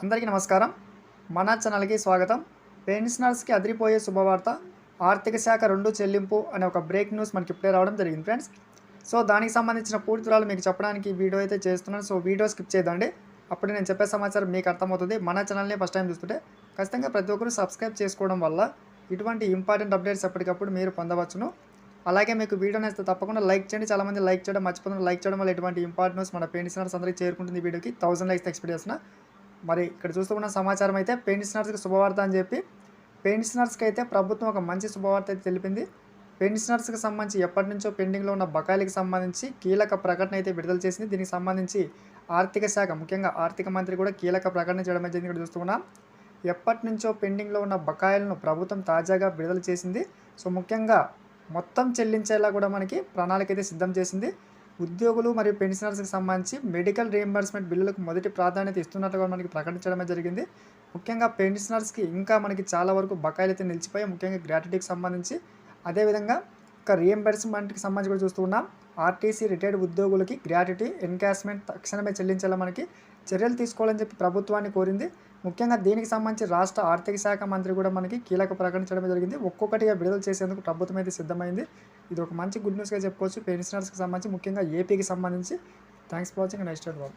అందరికీ నమస్కారం. మన ఛానల్కి స్వాగతం. పెన్షనర్స్కి అదిరిపోయే శుభవార్త ఆర్థిక శాఖ రెండు చెల్లింపు అనే ఒక బ్రేక్ న్యూస్ మనకి ఇప్పుడే రావడం జరిగింది ఫ్రెండ్స్. సో దానికి సంబంధించిన పూర్తి వివరాలు మీకు చెప్పడానికి వీడియో అయితే చేస్తున్నాను. సో వీడియో స్కిప్ చేయదండి. అప్పుడు నేను చెప్పే సమాచారం మీకు అర్థమవుతుంది. మన ఛానల్ని ఫస్ట్ టైం చూస్తుంటే ఖచ్చితంగా ప్రతి ఒక్కరు సబ్స్క్రైబ్ చేసుకోవడం వల్ల ఇటువంటి ఇంపార్టెంట్ అప్డేట్స్ ఎప్పటికప్పుడు మీరు పొందవచ్చును. అలాగే మీకు వీడియో నేస్తే తప్పకుండా లైక్ చేయండి. చాలామంది లైక్ చేయడం మర్చిపోతున్నారు. లైక్ చేయడం వల్ల ఎటువంటి ఇంపార్టెన్స్ మన పెన్షనర్స్ అందరికీ చేరుకుంటుంది వీడియోకి. థౌసండ్ లైక్స్ ఎక్స్పెక్ట్ చేస్తున్నా. మరి ఇక్కడ చూస్తున్న సమాచారం అయితే పెన్షనర్స్కి శుభవార్త అని చెప్పి పెన్షనర్స్కి అయితే ప్రభుత్వం ఒక మంచి శుభవార్త అయితే తెలిపింది. పెన్షనర్స్కి సంబంధించి ఎప్పటి నుంచో పెండింగ్లో ఉన్న బకాయిలకు సంబంధించి కీలక ప్రకటన అయితే విడుదల చేసింది. దీనికి సంబంధించి ఆర్థిక శాఖ ముఖ్యంగా ఆర్థిక మంత్రి కూడా కీలక ప్రకటన చేయడం జరిగింది. ఇక్కడ చూస్తున్నాం ఎప్పటి నుంచో పెండింగ్లో ఉన్న బకాయిలను ప్రభుత్వం తాజాగా విడుదల చేసింది. సో ముఖ్యంగా మొత్తం చెల్లించేలా కూడా మనకి ప్రణాళిక అయితే సిద్ధం చేసింది. ఉద్యోగులు మరియు పెన్షనర్స్కి సంబంధించి మెడికల్ రీఎంబర్స్మెంట్ బిల్లులకు మొదటి ప్రాధాన్యత ఇస్తున్నట్టుగా మనకి ప్రకటించడమే జరిగింది. ముఖ్యంగా పెన్షనర్స్కి ఇంకా మనకి చాలా వరకు బకాయిలైతే నిలిచిపోయి ముఖ్యంగా గ్రాట్యుటీకి సంబంధించి. అదేవిధంగా ఇంకా రీఎంబర్స్మెంట్కి సంబంధించి కూడా చూస్తున్నాం ఆర్టీసీ రిటైర్డ్ ఉద్యోగులకి గ్రాట్యుటీ ఎన్కాష్మెంట్ తక్షణమే చెల్లించేలా మనకి చర్యలు తీసుకోవాలని చెప్పి ప్రభుత్వాన్ని కోరింది. ముఖ్యంగా దీనికి సంబంధించి రాష్ట్ర ఆర్థిక శాఖ మంత్రి కూడా మనకి కీలక ప్రకటించడం జరిగింది. ఒక్కొక్కటిగా విడుదల చేసేందుకు ప్రభుత్వం అయితే సిద్ధమైంది. ఇది ఒక మంచి గుడ్ న్యూస్గా చెప్పుకోవచ్చు. పెన్షనర్స్కి సంబంధించి ముఖ్యంగా ఏపీకి సంబంధించి. Thanks for watching. Next Babu